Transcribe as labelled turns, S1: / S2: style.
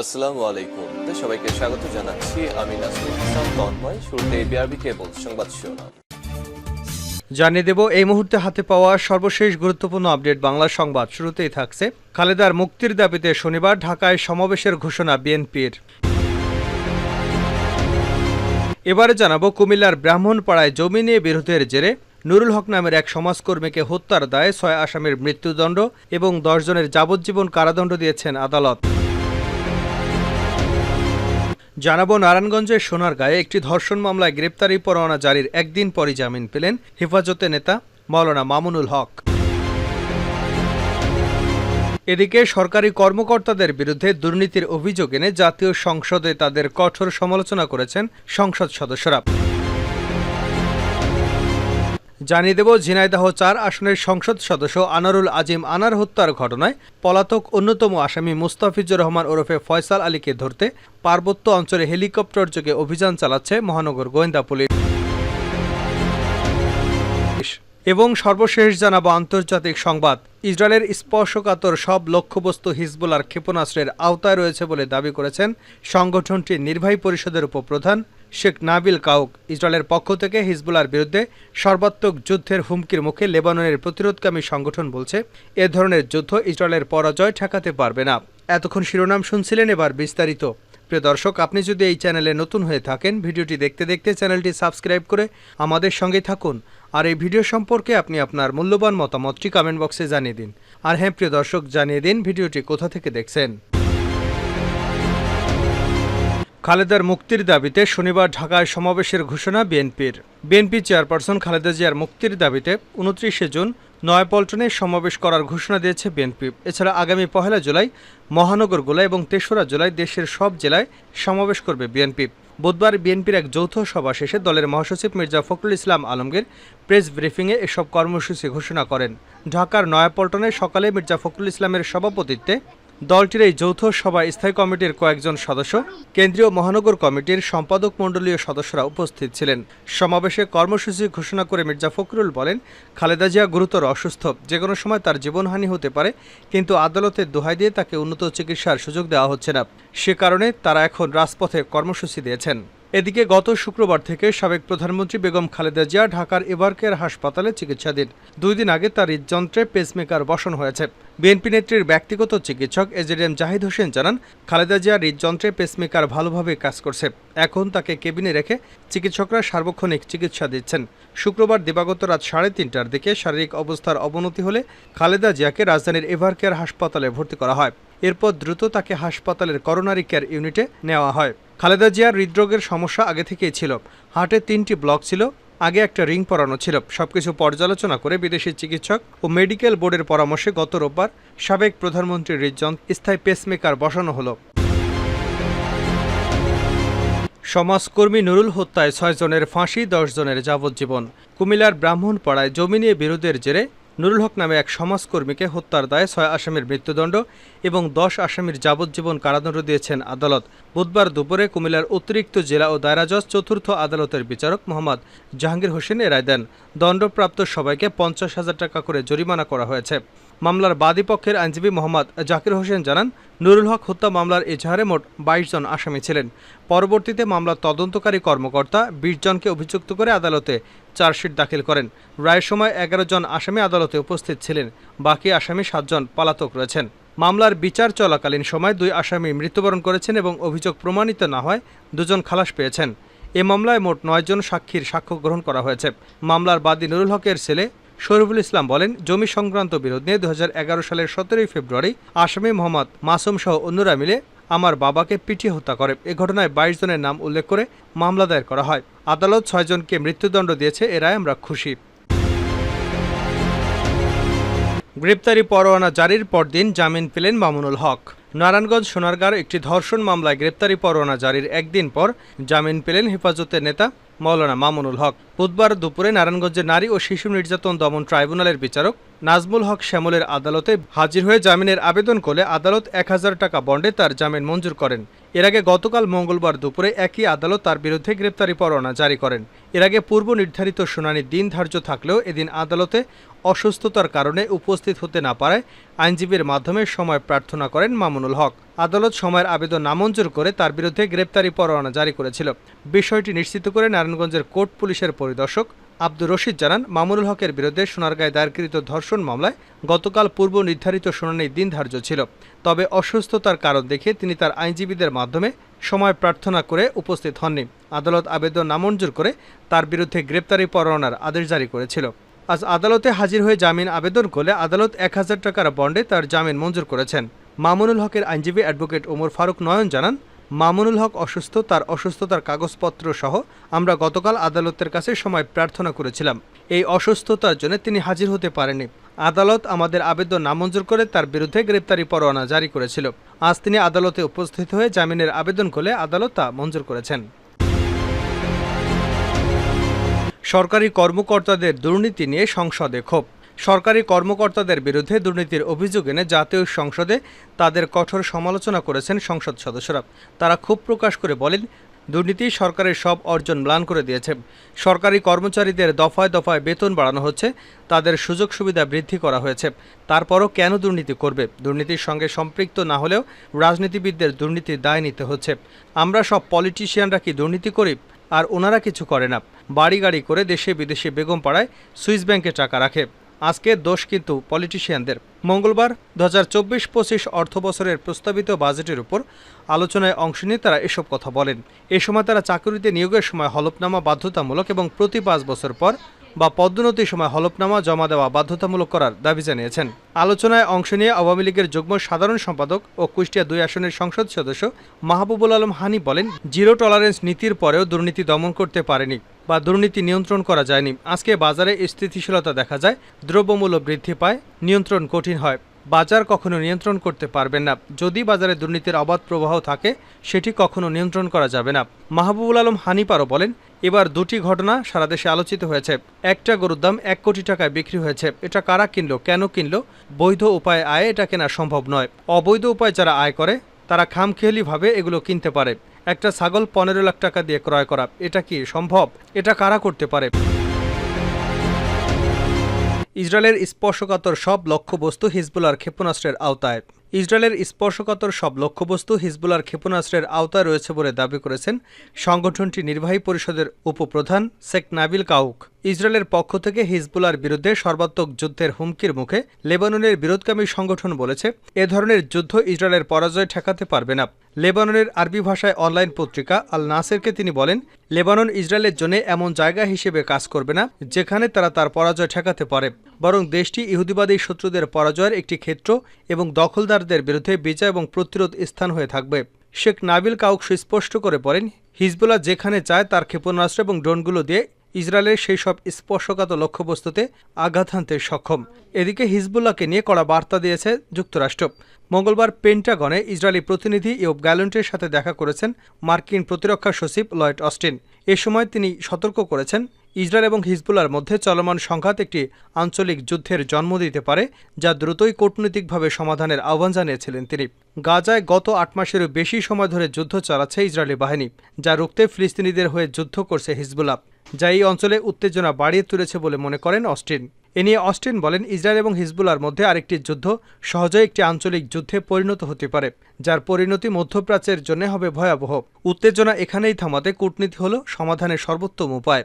S1: আসসালামু আলাইকুম। সবাইকে স্বাগত জানাচ্ছি। আমি নাসরুল ইসলাম, তন্ময়। শুরুতে বিআরবি কেবল সংবাদ শিরোনাম।
S2: জানিয়ে দেব, এই মুহূর্তে হাতে পাওয়া সর্বশেষ গুরুত্বপূর্ণ আপডেট বাংলা সংবাদ। শুরুতেই থাকছে খালেদার মুক্তির দাবিতে শনিবার ঢাকায় সমাবেশের ঘোষণা বিএনপির। এবারে জানাব, কুমিল্লার ব্রাহ্মণপাড়ায় জমি নিয়ে বিরোধের জেরে নুরুল হক নামের এক সমাজকর্মীকে হত্যার দায়ে ছয় আসামির মৃত্যুদণ্ড এবং দশ জনের যাবজ্জীবন কারাদণ্ড দিয়েছেন আদালত। জানাব নারায়ণগঞ্জের সোনারগাঁয়ে একটি ধর্ষণ মামলায় গ্রেপ্তারি পরোয়ানা জারির একদিন পরই জামিন পেলেন হেফাজতে নেতা মাওলানা মামুনুল হক। এদিকে সরকারি কর্মকর্তাদের বিরুদ্ধে দুর্নীতির অভিযোগ এনে জাতীয় সংসদে তাদের কঠোর সমালোচনা করেছেন সংসদ সদস্যরা। জানিয়ে দেব, ঝিনাইদহ চার আসনের সংসদ সদস্য আনারুল আজিম আনার হত্যার ঘটনায় পলাতক অন্যতম আসামি মুস্তাফিজুর রহমান ওরফে ফয়সাল আলীকে ধরতে পার্বত্য অঞ্চলে হেলিকপ্টার যোগে অভিযান চালাচ্ছে মহানগর গোয়েন্দা পুলিশ। এবং সর্বশেষ জানাব আন্তর্জাতিক সংবাদ। ইসরায়েলের স্পর্শকাতর সব লক্ষ্যবস্তু হিজবুলার ক্ষেপণাস্ত্রের আওতায় রয়েছে বলে দাবি করেছেন সংগঠনটির নির্বাহী পরিষদের উপপ্রধান শেখ নাবিল কাউক। ইসরায়েলের পক্ষ থেকে হিজবুলার বিরুদ্ধে সর্বাত্মক যুদ্ধের হুমকির মুখে লেবাননের প্রতিরোধকামী সংগঠন বলছে, এ ধরনের যুদ্ধ ইসরায়েলের পরাজয় ঠেকাতে পারবে না। এতক্ষণ শিরোনাম শুনছিলেন এবার বিস্তারিত। প্রিয় দর্শক, আপনি যদি এই চ্যানেলে নতুন হয়ে থাকেন, ভিডিওটি দেখতে দেখতে চ্যানেলটি সাবস্ক্রাইব করে আমাদের সঙ্গে থাকুন। আর এই ভিডিও সম্পর্কে আপনি আপনার মূল্যবান মতামতটি কমেন্ট বক্সে জানিয়ে দিন। আর হ্যাঁ প্রিয় দর্শক, জানিয়ে দিন ভিডিওটি কোথা থেকে দেখছেন। খালেদার মুক্তির দাবিতে শনিবার ঢাকায় সমাবেশের ঘোষণা বিএনপির। বিএনপি চেয়ারপারসন খালেদা জিয়ার মুক্তির দাবিতে উনত্রিশে জুন নয়াপল্টনে সমাবেশ করার ঘোষণা দিয়েছে বিএনপি। এছাড়া আগামী পহেলা জুলাই মহানগরগুলো এবং তেসরা জুলাই দেশের সব জেলায় সমাবেশ করবে বিএনপি। বুধবার বিএনপির এক যৌথ সভা শেষে দলের মহাসচিব মির্জা ফখরুল ইসলাম আলমগীর প্রেস ব্রিফিংয়ে এসব কর্মসূচি ঘোষণা করেন। ঢাকার নয়াপল্টনে সকালে মির্জা ফখরুল ইসলামের সভাপতিত্বে দলটির এই যৌথ সভায় স্থায়ী কমিটির কয়েকজন সদস্য, কেন্দ্রীয় মহানগর কমিটির সম্পাদক মণ্ডলীয় সদস্যরা উপস্থিত ছিলেন। সমাবেশে কর্মসূচি ঘোষণা করে মির্জা ফখরুল বলেন, খালেদা জিয়া গুরুতর অসুস্থ, যে কোনো সময় তার জীবনহানি হতে পারে, কিন্তু আদালতের দোহাই দিয়ে তাকে উন্নত চিকিৎসার সুযোগ দেওয়া হচ্ছে না। সে কারণে তারা এখন রাজপথে কর্মসূচি দিয়েছেন। এদিকে গত শুক্রবার থেকে সাবেক প্রধানমন্ত্রী বেগম খালেদা জিয়া ঢাকার এবারকের হাসপাতালে চিকিৎসাধীন। দুই দিন আগে তার হৃদযন্ত্রে পেসমেকার বসানো হয়েছে। বিএনপি নেত্রীর ব্যক্তিগত চিকিৎসক এজেডিএম জাহিদ হোসেন জানান, খালেদা জিয়ার হৃদযন্ত্রে পেসমেকার ভালোভাবে কাজ করছে। এখন তাকে কেবিনে রেখে চিকিৎসকরা সার্বক্ষণিক চিকিৎসা দিচ্ছেন। শুক্রবার দিবাগত রাত সাড়ে তিনটার দিকে শারীরিক অবস্থার অবনতি হলে খালেদা জিয়াকে রাজধানীর এভারকেয়ার হাসপাতালে ভর্তি করা হয়। এরপর দ্রুত তাকে হাসপাতালের করোনারি কেয়ার ইউনিটে নেওয়া হয়। খালেদা জিয়ার হৃদরোগের সমস্যা আগে থেকেই ছিল। হার্টে তিনটি ব্লক ছিল, আগে একটা রিং পরানো ছিল। সবকিছু পর্যালোচনা করে বিদেশি চিকিৎসক ও মেডিকেল বোর্ডের পরামর্শে গত রোববার সাবেক প্রধানমন্ত্রীর হৃদযন্ত্র স্থায়ী পেসমেকার বসানো হলো। সমাজকর্মী নুরুল হত্যায় ছয় জনের ফাঁসি, দশ জনের যাবজ্জীবন। কুমিল্লার ব্রাহ্মণপাড়ায় জমি নিয়ে বিরোধের জেরে নুরুল হক নামে এক সমাজকর্মীকে হত্যার দায়ে ছয় আসামির মৃত্যুদণ্ড এবং দশ আসামির যাবজ্জীবন কারাদণ্ড দিয়েছেন আদালত। বুধবার দুপুরে কুমিল্লার অতিরিক্ত জেলা ও দায়রা জজ চতুর্থ আদালতের বিচারক মোহাম্মদ জাহাঙ্গীর হোসেন এ রায় দেন। দণ্ডপ্রাপ্ত সবাইকে পঞ্চাশ হাজার টাকা করে জরিমানা করা হয়েছে। মামলার বাদী পক্ষের আইনজীবী মোহাম্মদ জাকির হোসেন জানান, নুরুল হক হত্যা মামলার এজাহারে মোট বাইশ জন আসামি ছিলেন। পরবর্তীতে মামলার তদন্তকারী কর্মকর্তা বিশ জনকে অভিযুক্ত করে আদালতে চার্জশিট দাখিল করেন। রায়ের সময় এগারো জন আসামি আদালতে উপস্থিত ছিলেন। বাকি আসামি সাতজন পলাতক রয়েছেন। মামলার বিচার চলাকালীন সময় দুই আসামি মৃত্যুবরণ করেছেন এবং অভিযোগ প্রমাণিত না হয় দুজন খালাস পেয়েছেন। এ মামলায় মোট নয়জন সাক্ষীর সাক্ষ্য গ্রহণ করা হয়েছে। মামলার বাদী নুরুল হকের ছেলে শরীফুল ইসলাম বলেন, জমি সংক্রান্ত বিরোধ নিয়ে দু হাজার এগারো সালের সতেরোই ফেব্রুয়ারি আসামি মোহাম্মদ মাসুম সহ অন্যরা মিলে আমার বাবাকে পিটিয়ে হত্যা করে। এ ঘটনায় বাইশ জনের নাম উল্লেখ করে মামলা দায়ের করা হয়। আদালত ছয়জনকে মৃত্যুদণ্ড দিয়েছে এরাই আমরা খুশি। গ্রেপ্তারি পরোয়ানা জারির পরদিন জামিন পেলেন মামুনুল হক। নারায়ণগঞ্জ সোনারগাঁর একটি ধর্ষণ মামলায় গ্রেপ্তারি পরোয়ানা জারির একদিন পর জামিন পেলেন হেফাজতের নেতা মৌলানা মামুনুল হক। বুধবার দুপুরে নারায়ণগঞ্জের নারী ও শিশু নির্যাতন দমন ট্রাইব্যুনালের বিচারক নাজমুল হক শ্যামলের আদালতে হাজির হয়ে জামিনের আবেদন করলে আদালত এক হাজার টাকা বন্ডে তার জামিন মঞ্জুর করেন। এর আগে গতকাল মঙ্গলবার দুপুরে একই আদালত তার বিরুদ্ধে গ্রেপ্তারি পরোয়ানা জারি করেন। এর আগে পূর্ব নির্ধারিত শুনানির দিন ধার্য থাকলেও এদিন আদালতে অসুস্থতার কারণে উপস্থিত হতে না পারায় আইনজীবীর মাধ্যমে সময় প্রার্থনা করেন মামুনুল হক। আদালত সময়ের আবেদন নামঞ্জুর করে তার বিরুদ্ধে গ্রেপ্তারি পরোয়ানা জারি করেছিল। বিষয়টি নিশ্চিত করে নারায়ণগঞ্জের কোর্ট পুলিশের পরিদর্শক আব্দুর রশিদ জানান, মামুনুল হকের বিরুদ্ধে সোনারগাঁয় দায়েরকৃত ধর্ষণ মামলায় গতকাল পূর্ব নির্ধারিত শুনানির দিন ধার্য ছিল। তবে অসুস্থতার কারণ দেখে তিনি তার আইনজীবীদের মাধ্যমে সময় প্রার্থনা করে উপস্থিত হননি। আদালত আবেদন নামঞ্জুর করে তার বিরুদ্ধে গ্রেপ্তারি পরোয়ানার আদেশ জারি করেছিল। আজ আদালতে হাজির হয়ে জামিন আবেদন করলে আদালত এক হাজার টাকার বন্ডে তার জামিন মঞ্জুর করেছেন। মামুনুল হকের আইনজীবী অ্যাডভোকেট ওমর ফারুক নয়ন জানান মামুনুল হক অসুস্থ, তার অসুস্থতার কাগজপত্র সহ আমরা গতকাল আদালতের কাছে সময় প্রার্থনা করেছিলাম। এই অসুস্থতার জন্য তিনি হাজির হতে পারেননি। আদালত আমাদের আবেদন নামঞ্জুর করে তার বিরুদ্ধে গ্রেপ্তারি পরোয়ানা জারি করেছিল। আজ তিনি আদালতে উপস্থিত হয়ে জামিনের আবেদন করলে আদালত তা মঞ্জুর করেছেন। সরকারি কর্মকর্তাদের দুর্নীতি নিয়ে সংসদে ক্ষোভ। সরকারি কর্মকর্তাদের বিরুদ্ধে দুর্নীতির অভিযোগ এনে জাতীয় সংসদে তাদের কঠোর সমালোচনা করেছেন সংসদ সদস্যরা। তারা ক্ষোভ প্রকাশ করে বলেন, দুর্নীতি সরকারের সব অর্জন ম্লান করে দিয়েছে। সরকারি কর্মচারীদের দফায় দফায় বেতন বাড়ানো হচ্ছে, তাদের সুযোগ সুবিধা বৃদ্ধি করা হয়েছে। তারপরও কেন দুর্নীতি করবে? দুর্নীতির সঙ্গে সম্পৃক্ত না হলেও রাজনীতিবিদদের দুর্নীতির দায় নিতে হচ্ছে। আমরা সব পলিটিশিয়ানরা কি দুর্নীতি করি? আর ওনারা কিছু করে না। বাড়ি গাড়ি করে দেশে বিদেশে বেগম পাড়ায় সুইস ব্যাংকে টাকা রাখে। আজকে দোষ কিন্তু পলিটিশিয়ানদের। মঙ্গলবার দু হাজার চব্বিশ পঁচিশ অর্থ বছরের প্রস্তাবিত বাজেটের উপর আলোচনায় অংশ নিয়ে তারা এসব কথা বলেন। এ সময় তারা চাকরিতে নিয়োগের সময় হলফনামা বাধ্যতামূলক এবং প্রতি পাঁচ বছর পর বা পদোন্নতির সময় হলফনামা জমা দেওয়া বাধ্যতামূলক করার দাবি জানিয়েছেন। আলোচনায় অংশ নিয়ে আওয়ামী লীগের যুগ্ম সাধারণ সম্পাদক ও কুষ্টিয়া দুই আসনের সংসদ সদস্য মাহবুবুল আলম হানি বলেন, জিরো টলারেন্স নীতির পরেও দুর্নীতি দমন করতে পারেনি বা দুর্নীতি নিয়ন্ত্রণ করা যায়নি। আজকে বাজারে স্থিতিশীলতা দেখা যায়, দ্রব্যমূল্য বৃদ্ধি পায়, নিয়ন্ত্রণ কঠিন হয়। বাজার কখনো নিয়ন্ত্রণ করতে পারবেন না। যদি বাজারে দুর্নীতির অবাধ প্রবাহ থাকে, সেটি কখনো নিয়ন্ত্রণ করা যাবে না। মাহবুবুল আলম হানিপারও বলেন, এবার দুটি ঘটনা সারা দেশে আলোচিত হয়েছে। একটা গরুর দাম এক কোটি টাকায় বিক্রি হয়েছে। এটা কারা কিনলো, কেন কিনলো? বৈধ উপায়ে আয় এটা কেনা সম্ভব নয়। অবৈধ উপায়ে যারা আয় করে, তারা খামখেয়ালিভাবে এগুলো কিনতে পারে। একটা ছাগল পনেরো লাখ টাকা দিয়ে ক্রয় করা, এটা কি সম্ভব? এটা কারা করতে পারে? ইসরায়েলের স্পর্শকাতর সব লক্ষ্যবস্তু হিজবুলার ক্ষেপণাস্ত্রের আওতায়। ইসরায়েলের স্পর্শকাতর সব লক্ষ্যবস্তু হিজবুলার ক্ষেপণাস্ত্রের আওতায় রয়েছে বলে দাবি করেছেন সংগঠনটি নির্বাহী পরিষদের উপপ্রধান শেখ নাবিল কাউক। ইসরায়েলের পক্ষ থেকে হিজবুলার বিরুদ্ধে সর্বাত্মক যুদ্ধের হুমকির মুখে লেবাননের বিরোধকামী সংগঠন বলেছে, এ ধরনের যুদ্ধ ইসরায়েলের পরাজয় ঠেকাতে পারবে না। লেবাননের আরবি ভাষায় অনলাইন পত্রিকা আল নাসেরকে তিনি বলেন, লেবানন ইসরায়েলের জন্য এমন জায়গা হিসেবে কাজ করবে না, যেখানে তারা তার পরাজয় ঠেকাতে পারে। বরং দেশটি ইহুদিবাদী শত্রুদের পরাজয়ের একটি ক্ষেত্র এবং দখলদারদের বিরুদ্ধে বিজয় এবং প্রতিরোধ স্থান হয়ে থাকবে। শেখ নাবিল কাউক সুস্পষ্ট করে বলেন, হিজবুল্লাহ যেখানে চায় তার ক্ষেপণাস্ত্র এবং ড্রোনগুলো দিয়ে ইসরায়েলের সেই সব স্পর্শকাত লক্ষ্যবস্তুতে আঘাত হানতে সক্ষম। এদিকে হিজবুল্লাহকে নিয়ে কড়া বার্তা দিয়েছে যুক্তরাষ্ট্র। মঙ্গলবার পেন্টাগনে ইসরায়েলি প্রতিনিধি ইয়োব গ্যালেন্টের সাথে দেখা করেছেন মার্কিন প্রতিরক্ষা সচিব লয়েড অস্টিন। এ সময় তিনি সতর্ক করেছেন ইসরায়েল এবং হিজবুল্লার মধ্যে চলমান সংঘাত একটি আঞ্চলিক যুদ্ধের জন্ম দিতে পারে, যা দ্রুতই কূটনৈতিকভাবে সমাধানের আহ্বান জানিয়েছিলেন তিনি। গাজায় গত আট মাসেরও বেশি সময় ধরে যুদ্ধ চালাচ্ছে ইসরায়েলি বাহিনী, যা রুখতে ফিলিস্তিনিদের হয়ে যুদ্ধ করছে হিজবুল্লাহ, যা এই অঞ্চলে উত্তেজনা বাড়িয়ে তুলেছে বলে মনে করেন অস্টিন। এ নিয়ে অস্টিন বলেন, ইসরায়েল এবং হিজবুলার মধ্যে আরেকটি যুদ্ধ সহজেই একটি আঞ্চলিক যুদ্ধে পরিণত হতে পারে, যার পরিণতি মধ্যপ্রাচ্যের জন্য হবে ভয়াবহ। উত্তেজনা এখানেই থামাতে কূটনীতি হল সমাধানের সর্বোত্তম উপায়।